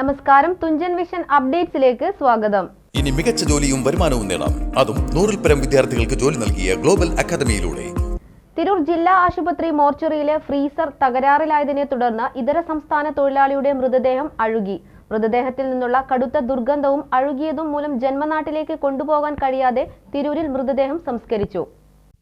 നമസ്കാരം തുഞ്ചൻ വിഷൻ അപ്ഡേറ്റ്സിലേക്ക് സ്വാഗതം. ഇനി മികച്ച ജോലിയും വരുമാനവും നേടാം. അതും നൂറിൽ പരം വിദ്യാർത്ഥികൾക്ക് ജോലി നൽകിയ ഗ്ലോബൽ അക്കാദമിയിലൂടെ. തിരൂർ ജില്ലാ ആശുപത്രി മോർച്ചറിയിലെ ഫ്രീസർ തകരാറിലായതിനെ തുടർന്ന് ഇതര സംസ്ഥാന തൊഴിലാളിയുടെ മൃതദേഹം അഴുകി. മൃതദേഹത്തിൽ നിന്നുള്ള കടുത്ത ദുർഗന്ധവും അഴുകിയതും മൂലം ജന്മനാട്ടിലേക്ക് കൊണ്ടുപോകാൻ കഴിയാതെ തിരൂരിൽ മൃതദേഹം സംസ്കരിച്ചു.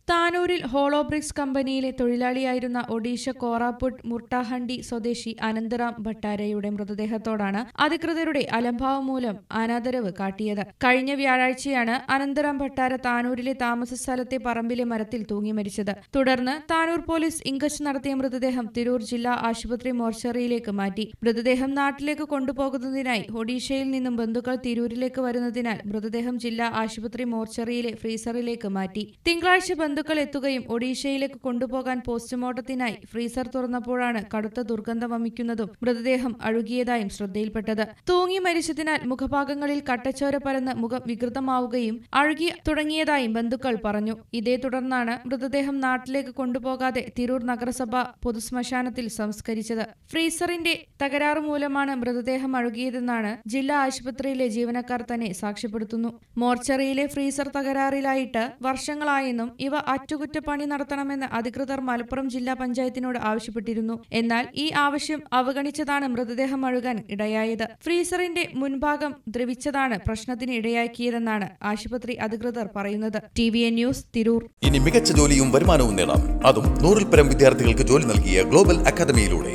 താനൂരിൽ ഹോളോബ്രിക്സ് കമ്പനിയിലെ തൊഴിലാളിയായിരുന്ന ഒഡീഷ കോറാപ്പുട്ട് മുർട്ടാഹണ്ടി സ്വദേശി അനന്തറാം ഭട്ടാരയുടെ മൃതദേഹത്തോടാണ് അധികൃതരുടെ അലംഭാവം മൂലം അനാദരവ് കാട്ടിയത്. കഴിഞ്ഞ വ്യാഴാഴ്ചയാണ് അനന്തറാം ഭട്ടാര താനൂരിലെ താമസ സ്ഥലത്തെ പറമ്പിലെ മരത്തിൽ തൂങ്ങി മരിച്ചത്. തുടർന്ന് താനൂർ പോലീസ് ഇംഗ്ലീഷ് നടത്തിയ മൃതദേഹം തിരൂർ ജില്ലാ ആശുപത്രി മോർച്ചറിയിലേക്ക് മാറ്റി. മൃതദേഹം നാട്ടിലേക്ക് കൊണ്ടുപോകുന്നതിനായി ഒഡീഷയിൽ നിന്നും ബന്ധുക്കൾ തിരൂരിലേക്ക് വരുന്നതിനാൽ മൃതദേഹം ജില്ലാ ആശുപത്രി മോർച്ചറിയിലെ ഫ്രീസറിലേക്ക് മാറ്റി. തിങ്കളാഴ്ച ബന്ധുക്കൾ എത്തുകയും ഒഡീഷയിലേക്ക് കൊണ്ടുപോകാൻ പോസ്റ്റ്മോർട്ടത്തിനായി ഫ്രീസർ തുറന്നപ്പോഴാണ് കടുത്ത ദുർഗന്ധം വമിക്കുന്നതും മൃതദേഹം അഴുകിയതായും ശ്രദ്ധയിൽപ്പെട്ടത്. തൂങ്ങി മരിച്ചതിനാൽ മുഖഭാഗങ്ങളിൽ കട്ടച്ചോര പരന്ന് മുഖം വികൃതമാവുകയും അഴുകി തുടങ്ങിയതായും ബന്ധുക്കൾ പറഞ്ഞു. ഇതേ തുടർന്നാണ് മൃതദേഹം നാട്ടിലേക്ക് കൊണ്ടുപോകാതെ തിരൂർ നഗരസഭ പൊതുശ്മശാനത്തിൽ സംസ്കരിച്ചത്. ഫ്രീസറിന്റെ തകരാറ് മൂലമാണ് മൃതദേഹം അഴുകിയതെന്നാണ് ജില്ലാ ആശുപത്രിയിലെ ജീവനക്കാർ തന്നെ സാക്ഷ്യപ്പെടുത്തുന്നു. മോർച്ചറിയിലെ ഫ്രീസർ തകരാറിലായിട്ട് വർഷങ്ങളായെന്നും ഇവ അറ്റകുറ്റപ്പണി നടത്തണമെന്ന് അധികൃതർ മലപ്പുറം ജില്ലാ പഞ്ചായത്തിനോട് ആവശ്യപ്പെട്ടിരുന്നു. എന്നാൽ ഈ ആവശ്യം അവഗണിച്ചതാണ് മൃതദേഹം അഴുകാൻ ഇടയായത്. ഫ്രീസറിന്റെ മുൻഭാഗം ദ്രവിച്ചതാണ് പ്രശ്നത്തിന് ഇടയാക്കിയതെന്നാണ് ആശുപത്രി അധികൃതർ പറയുന്നത്. T V N news Tirur. ഇനി മികച്ച ജോലിയും വരുമാനവും നേടാം. അതും നൂറിൽ പരം വിദ്യാർത്ഥികൾക്ക് ജോലി നൽകിയ ഗ്ലോബൽ അക്കാദമിയിലൂടെ.